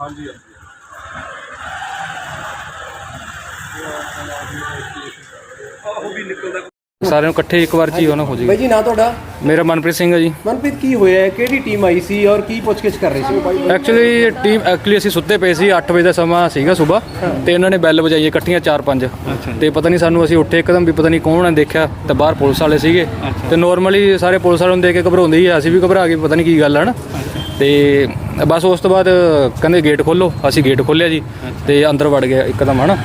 ਹਾਂਜੀ ਉਹ ਵੀ ਨਿਕਲਦਾ। ਸਾਰਿਆਂ ਨੂੰ ਇਕੱਠੇ ਇੱਕ ਵਾਰ ਚ ਹੀ ਉਹਨਾਂ ਹੋ ਬਾਈ ਜਾਏਗੀ ਜੀ ਨਾਂ ਤੁਹਾਡਾ? ਮੇਰਾ ਮਨਪ੍ਰੀਤ ਸਿੰਘ ਹੈ ਜੀ। ਮਨਪ੍ਰੀਤ ਕੀ ਹੋਇਆ? ਹੈ? ਕਿਹੜੀ ਟੀਮ ਆਈ ਸੀ ਔਰ ਕੀ ਪੁੱਛਗਿੱਛ ਕਰ ਰਹੀ ਸੀ? ਐਕਚੁਅਲੀ ਟੀਮ ਐਕਚੁਅਲੀ ਅਸੀਂ ਸੁੱਤੇ ਪਏ ਸੀ 8 ਵਜੇ ਦਾ ਸਮਾਂ ਸੀਗਾ ਸਵੇਰ। ਤੇ ਇਹਨਾਂ ਨੇ ਬੈਲ ਵਜਾਈ ਇਕੱਠੀਆਂ 4-5 ਤੇ ਪਤਾ ਨਹੀਂ ਸਾਨੂੰ ਅਸੀਂ ਉੱਠੇ ਇੱਕਦਮ ਵੀ ਪਤਾ ਨਹੀਂ ਕੌਣ ਨੇ ਦੇਖਿਆ ਤੇ ਬਾਹਰ ਪੁਲਿਸ ਵਾਲੇ ਸੀਗੇ। ਤੇ ਨਾਰਮਲੀ ਸਾਰੇ ਪੁਲਿਸ ਵਾਲਿਆਂ ਨੂੰ ਦੇਖ ਕੇ ਘਬਰਾਉਂਦੇ ਹੀ ਆ, ਅਸੀਂ ਵੀ ਘਬਰਾ ਗਏ ਪਤਾ ਨਹੀਂ ਕੀ ਗੱਲ ਹੈ ਨਾ। ਤੇ ਬਸ ਉਸ ਤੋਂ ਬਾਅਦ ਕਹਿੰਦੇ ਗੇਟ ਖੋਲੋ ਅਸੀਂ ਗੇਟ ਖੋਲਿਆ ਜੀ ਤੇ ਅੰਦਰ ਵੜ ਗਏ ਇੱਕਦਮ ਹਨਾ?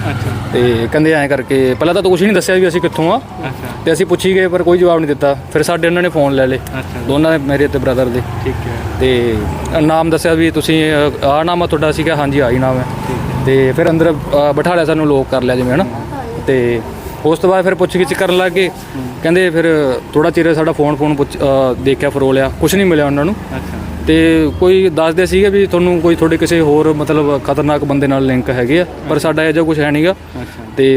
ਤੇ ਕਹਿੰਦੇ ਐਂ ਕਰਕੇ ਪਹਿਲਾਂ ਤਾਂ ਕੁਝ ਨਹੀਂ ਦੱਸਿਆ ਵੀ ਅਸੀਂ ਕਿੱਥੋਂ ਆ। ਤੇ ਅਸੀਂ ਪੁੱਛੀ ਗਏ ਪਰ ਕੋਈ ਜਵਾਬ ਨਹੀਂ ਦਿੱਤਾ। ਫਿਰ ਸਾਡੇ ਉਹਨਾਂ ਨੇ ਫੋਨ ਲੈ ਲਏ ਦੋਨਾਂ ਦੇ ਮੇਰੇ ਤੇ ਬ੍ਰਦਰ ਦੇ। ਠੀਕ ਹੈ। ਤੇ ਨਾਮ ਦੱਸਿਆ ਵੀ ਤੁਸੀਂ ਆਹ ਨਾਮ ਆ ਤੁਹਾਡਾ ਸੀਗਾ ਹਾਂਜੀ ਆਹੀ ਨਾਮ ਹੈ। ਤੇ ਫਿਰ ਅੰਦਰ ਬਿਠਾ ਲਿਆ ਸਾਨੂੰ ਲੋਕ ਕਰ ਲਿਆ ਜਿਵੇਂ ਹਨਾ? ਤੇ ਉਸ ਤੋਂ ਬਾਅਦ ਫਿਰ ਪੁੱਛ ਗਿੱਛ ਕਰਨ ਲੱਗ ਗਏ। ਕਹਿੰਦੇ ਫਿਰ ਥੋੜਾ ਚਿਰ ਸਾਡਾ ਫੋਨ ਫੋਨ ਦੇਖਿਆ ਫਰੋਲਿਆ। ਕੁਝ ਨਹੀਂ ਮਿਲਿਆ ਉਹਨਾਂ ਨੂੰ। ਅੱਛਾ। ਤੇ ਕੋਈ ਦੱਸਦੇ ਸੀਗੇ ਵੀ ਤੁਹਾਨੂੰ ਕੋਈ ਤੁਹਾਡੇ ਕਿਸੇ ਹੋਰ ਮਤਲਬ ਖਤਰਨਾਕ ਬੰਦੇ ਨਾਲ ਲਿੰਕ ਹੈਗੇ ਆ ਪਰ ਸਾਡਾ ਇਹ ਜਿਹਾ ਕੁਝ ਹੈ ਨਹੀਂਗਾ ਤੇ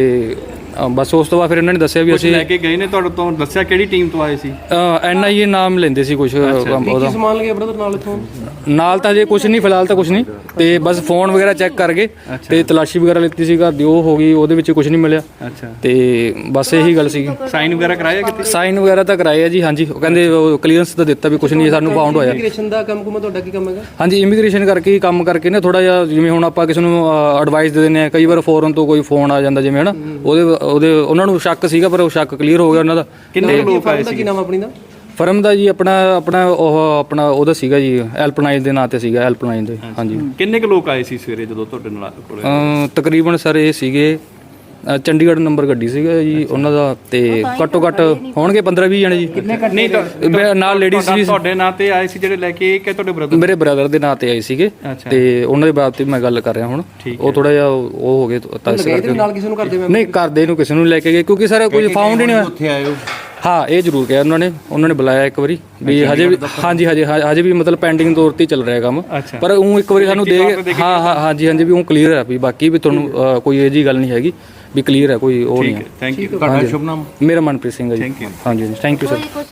ਅ, ਬਸ ਉਸ ਤੋਂ ਬਾਅਦ ਫਿਰ ਇਹਨਾਂ ਨੇ ਦੱਸਿਆ ਵੀ ਕੁਝ ਅਸੀਂ ਲੈ ਕੇ ਗਏ ਨੇ ਤੁਹਾਡੇ ਤੋਂ ਦੱਸਿਆ ਕਿਹੜੀ ਟੀਮ ਤੋਂ ਆਏ ਸੀ? ਐਨ ਆਈ ਏ ਨਾਮ ਲੈਂਦੇ ਸੀ ਕੁਝ ਕੀ ਸਮਾਨ ਲਗੇ ਬ੍ਰਦਰ ਨਾਲ ਇਥੋਂ? ਨਾਲ ਤਾਂ ਜੇ ਕੁਝ ਨਹੀਂ ਫਿਲਹਾਲ ਤਾਂ ਕੁਝ ਨਹੀਂ। ਤੇ ਬਸ ਫੋਨ ਵਗੈਰਾ ਚੈੱਕ ਕਰ ਗਏ ਤੇ ਤਲਾਸ਼ੀ ਵਗੈਰਾ ਲਿੱਤੀ ਸੀ ਘਰ ਦੀ ਉਹ ਹੋ ਗਈ ਉਹਦੇ ਵਿੱਚ ਕੁਝ ਨਹੀਂ ਮਿਲਿਆ। ਅੱਛਾ। ਤੇ ਬਸ ਇਹੀ ਗੱਲ ਸੀਗੀ। ਸਾਈਨ ਵਗੈਰਾ ਕਰਾਇਆ ਕਿਤੇ? ਸਾਈਨ ਵਗੈਰਾ ਤਾਂ ਕਰਾਏ ਆ ਜੀ ਹਾਂਜੀ। ਉਹ ਕਹਿੰਦੇ ਕਲੀਅਰੈਂਸ ਤਾਂ ਦਿੱਤਾ ਵੀ ਕੁਝ ਨਹੀਂ ਸਾਨੂੰ ਬਾਉਂਡ ਹੋਇਆ। ਇਮੀਗ੍ਰੇਸ਼ਨ ਦਾ ਕੰਮ ਕੁਮਾ ਤੁਹਾਡਾ ਕੀ ਕੰਮ ਹੈਗਾ? ਹਾਂਜੀ ਇਮੀਗ੍ਰੇਸ਼ਨ ਕਰਕੇ ਹੀ ਕੰਮ ਕਰਕੇ ਨਾ ਥੋੜਾ ਜਿਹਾ ਜਿਵੇਂ ਹੁਣ ਆਪਾਂ ਕਿਸੇ ਨੂੰ ਐਡਵਾਈਸ ਦੇ ਦਿੰਦੇ ਆ ਕਈ ਵਾਰ ਫੋਰਨ ਤੋਂ ਕੋਈ ਫੋਨ ਆ ਜਾਂਦਾ ਜਿਵੇਂ ਹਨਾ ਉਹਦੇ ਉਹਦੇ ਉਹਨਾਂ ਨੂੰ ਸ਼ੱਕ ਸੀਗਾ ਪਰ ਉਹ ਸ਼ੱਕ ਕਲੀਅਰ ਹੋ ਗਿਆ ਉਹਨਾਂ ਦਾ। ਕਿੰਨੇ ਲੋਕ ਆਏ ਦਾ ਕੀ ਨਾਮ ਆਪਣੀ ਦਾ? ਫਰਮ ਦਾ ਜੀ ਆਪਣਾ ਆਪਣਾ ਉਹ ਆਪਣਾ ਉਹਦਾ ਸੀਗਾ ਜੀ ਹੈਲਪਲਾਈਨ ਦੇ ਨਾਂ ਤੇ ਸੀਗਾ ਹੈਲਪਲਾਈਨ ਦੇ ਹਾਂਜੀ। ਕਿੰਨੇ ਕੁ ਲੋਕ ਆਏ ਸੀ ਸਵੇਰੇ ਜਦੋਂ ਤੁਹਾਡੇ ਨਾਲ ਕੋਲੇ? ਤਕਰੀਬਨ ਸਰ ਇਹ ਸੀਗੇ ਅ, ਚੰਡੀਗੜ੍ਹ ਨੰਬਰ ਗੱਡੀ ਸੀਗਾ ਜੀ ਉਹਨਾਂ ਦਾ ਤੇ ਘੱਟੋ ਘੱਟ ਹੋਣਗੇ 15 20 ਜਣੇ ਜੀ। ਨਹੀਂ ਤਾਂ ਮੈਂ ਨਾਲ ਲੇਡੀਜ਼ ਵੀ ਤੁਹਾਡੇ ਨਾਂ ਤੇ ਆਏ ਸੀ ਜਿਹੜੇ ਲੈ ਕੇ ਕਿ ਤੁਹਾਡੇ ਬ੍ਰਦਰ ਮੇਰੇ ਬ੍ਰਦਰ ਦੇ ਨਾਂ ਤੇ ਆਏ ਸੀਗੇ। ਅੱਛਾ। ਤੇ ਉਹਨਾਂ ਦੇ ਬਾਬਤ ਵੀ ਮੈਂ ਗੱਲ ਕਰ ਰਿਹਾ ਹੁਣ। ਉਹ ਥੋੜਾ ਜਿਹਾ ਉਹ ਹੋ ਗਏ ਤਾਂ ਇਸ ਗਏ ਕਰਕੇ। ਤੇ ਨਾਲ ਕਿਸੇ ਨੂੰ ਕਰਦੇ ਮੈਂ ਨਹੀਂ ਕਰਦੇ ਨੂੰ ਕਿਸੇ ਨੂੰ ਲੈ ਕੇ ਗਏ ਕਿਉਂਕਿ ਸਰ ਕੋਈ ਫਾਊਂਡ ਹੀ ਨਹੀਂ ਹੋਇਆ ਉੱਥੇ ਆਏ ਹਾਂ। ਇਹ ਜ਼ਰੂਰ ਕਿਹਾ ਉਹਨਾਂ ਨੇ। ਉਹਨਾਂ ਨੇ ਬੁਲਾਇਆ ਇੱਕ ਵਾਰੀ ਵੀ ਹਜੇ ਵੀ ਹਾਂਜੀ ਹਜੇ ਹਜੇ ਵੀ ਮਤਲਬ ਪੈਂਡਿੰਗ ਤੌਰ ਤੇ ਹੀ ਚੱਲ ਰਿਹਾ ਕੰਮ। ਅੱਛਾ। ਪਰ ਉਹ ਇੱਕ ਵਾਰੀ ਸਾਨੂੰ ਦੇ ਹਾਂ ਹਾਂ ਹਾਂਜੀ ਹਾਂਜੀ ਵੀ ਉਹ ਕਲੀਅਰ ਹੈ ਵੀ ਬਾਕੀ ਵੀ ਤੁਹਾਨੂੰ ਅ, ਕੋਈ ਇਹ ਜੀ ਗੱਲ ਨਹੀਂ ਹੈਗੀ। ਵੀ ਕਲੀਅਰ ਹੈ ਕੋਈ ਉਹ ਨਹੀਂ ਹੈ ਥੈਂਕ ਯੂ ਮੇਰਾ ਮਨਪ੍ਰੀਤ ਸਿੰਘ ਹੈ ਜੀ। ਹਾਂਜੀ ਥੈਂਕ ਯੂ ਸਰ